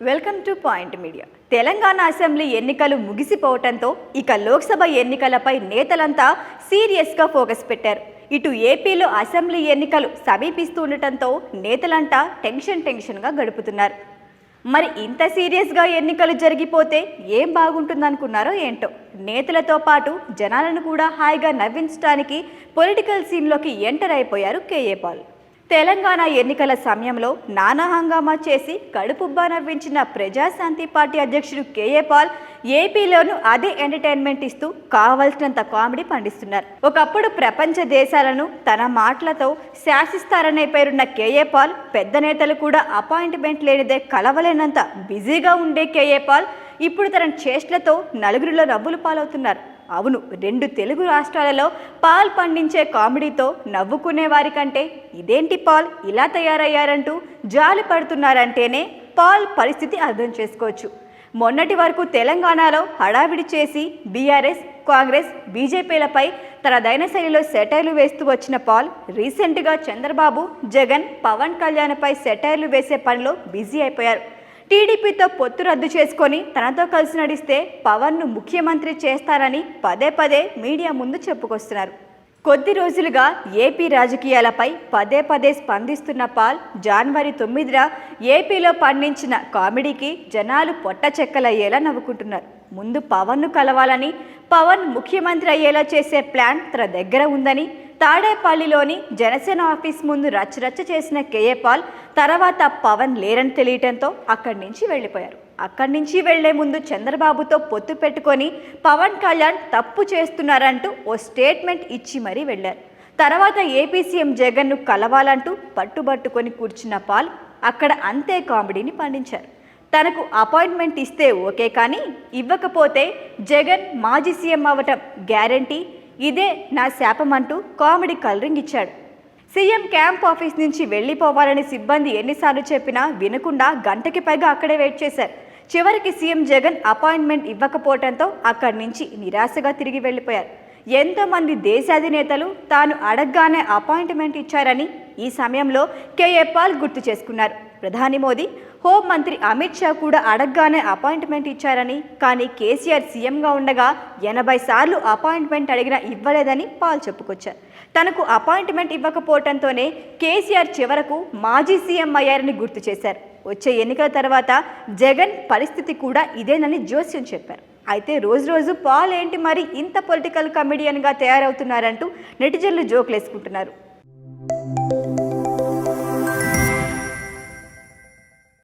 Welcome to point media. Telangana assembly ఎన్నికలు ముగిసిపోవటంతో ఇక లోక్సభ ఎన్నికలపై నేతలంతా సీరియస్గా ఫోకస్ పెట్టారు. ఇటు ఏపీలో అసెంబ్లీ ఎన్నికలు సమీపిస్తుండటంతో నేతలంతా టెన్షన్ టెన్షన్గా గడుపుతున్నారు. మరి ఇంత సీరియస్గా ఎన్నికలు జరిగిపోతే ఏం బాగుంటుందనుకున్నారో ఏంటో? నేతలతో పాటు జనాలను కూడా హాయిగా నవ్వించడానికి పొలిటికల్ సీన్లోకి ఎంటర్ అయిపోయారు కేఏ పాల్. తెలంగాణ ఎన్నికల సమయంలో నానా హంగామా చేసి కడుపుబ్బా నవ్వించిన ప్రజాశాంతి పార్టీ అధ్యక్షుడు కేఏ పాల్ ఏపీలోనూ అదే ఎంటర్టైన్మెంట్ ఇస్తూ కావలసినంత కామెడీ పండిస్తున్నారు. ఒకప్పుడు ప్రపంచ దేశాలను తన మాటలతో శాసిస్తారనే పేరున్న కేఏ పాల్ పెద్ద నేతలు కూడా అపాయింట్మెంట్ లేనిదే కలవలేనంత బిజీగా ఉండే కేఏ పాల్ ఇప్పుడు తన చేష్టలతో నలుగురిలో నవ్వులు పాలవుతున్నారు. అవును రెండు తెలుగు రాష్ట్రాలలో పాల్ పండించే కామెడీతో నవ్వుకునే వారికంటే ఇదేంటి పాల్? ఇలా తయారయ్యారంటూ జాలి పడుతున్నారంటేనే పాల్ పరిస్థితి అర్థం చేసుకోవచ్చు. మొన్నటి వరకు తెలంగాణలో హడావిడి చేసి బీఆర్ఎస్ కాంగ్రెస్ బీజేపీలపై తన దైనశైలిలో సెటైర్లు వేస్తూ వచ్చిన పాల్ రీసెంట్గా చంద్రబాబు జగన్ పవన్ కళ్యాణ్పై సెటైర్లు వేసే పనిలో బిజీ అయిపోయారు. టీడీపీతో పొత్తు రద్దు చేసుకొని తనతో కలిసి నడిస్తే పవన్ను ముఖ్యమంత్రి చేస్తారని పదే పదే మీడియా ముందు చెప్పుకొస్తున్నారు. కొద్ది రోజులుగా ఏపీ రాజకీయాలపై పదే పదే స్పందిస్తున్న పాల్ జనవరి తొమ్మిదిన ఏపీలో పండించిన కామెడీకి జనాలు పొట్ట చెక్కలయ్యేలా నవ్వుకుంటున్నారు. ముందు పవన్ను కలవాలని పవన్ ముఖ్యమంత్రి అయ్యేలా చేసే ప్లాన్ తన దగ్గర ఉందని తాడేపల్లిలోని జనసేన ఆఫీస్ ముందు రచ్చరచ్చ చేసిన కేఏపాల్ తర్వాత పవన్ లేరని తెలియటంతో అక్కడి నుంచి వెళ్ళిపోయారు. అక్కడి నుంచి వెళ్ళే ముందు చంద్రబాబుతో పొత్తు పెట్టుకొని పవన్ కళ్యాణ్ తప్పు చేస్తున్నారంటూ ఓ స్టేట్మెంట్ ఇచ్చి మరీ వెళ్ళారు తర్వాత ఏపీ సీఎం జగన్ను కలవాలంటూ పట్టుబట్టుకొని కూర్చున్న పాల్ అక్కడ అంతే కామెడీని పండించారు. తనకు అపాయింట్మెంట్ ఇస్తే ఓకే కానీ ఇవ్వకపోతే జగన్ మాజీ సీఎం అవ్వటం గ్యారంటీ ఇదే నా శాపం అంటూ కామెడీ కలరింగ్ ఇచ్చాడు. సీఎం క్యాంప్ ఆఫీస్ నుంచి వెళ్ళిపోవాలని సిబ్బంది ఎన్నిసార్లు చెప్పినా వినకుండా గంటకి పైగా అక్కడే వెయిట్ చేశారు. చివరికి సీఎం జగన్ అపాయింట్మెంట్ ఇవ్వకపోవడంతో అక్కడి నుంచి నిరాశగా తిరిగి వెళ్ళిపోయారు. ఎంతోమంది దేశాధినేతలు తాను అడగగానే అపాయింట్మెంట్ ఇచ్చారని ఈ సమయంలో కేఏ పాల్ గుర్తు చేసుకున్నారు. ప్రధాని మోదీ హోం మంత్రి అమిత్ షా కూడా అడగగానే అపాయింట్మెంట్ ఇచ్చారని కానీ కేసీఆర్ సీఎంగా ఉండగా ఎనభై సార్లు అపాయింట్మెంట్ అడిగినా ఇవ్వలేదని పాల్ చెప్పుకొచ్చారు. తనకు అపాయింట్మెంట్ ఇవ్వకపోవటంతోనే కేసీఆర్ చివరకు మాజీ సీఎం అయ్యారని గుర్తు చేశారు. వచ్చే ఎన్నికల తర్వాత జగన్ పరిస్థితి కూడా ఇదేనని జోస్యం చెప్పారు. అయితే రోజు రోజు పాల్ ఏంటి మరి ఇంత పొలిటికల్ కమెడియన్గా తయారవుతున్నారంటూ నెటిజన్లు జోకులేసుకుంటున్నారు.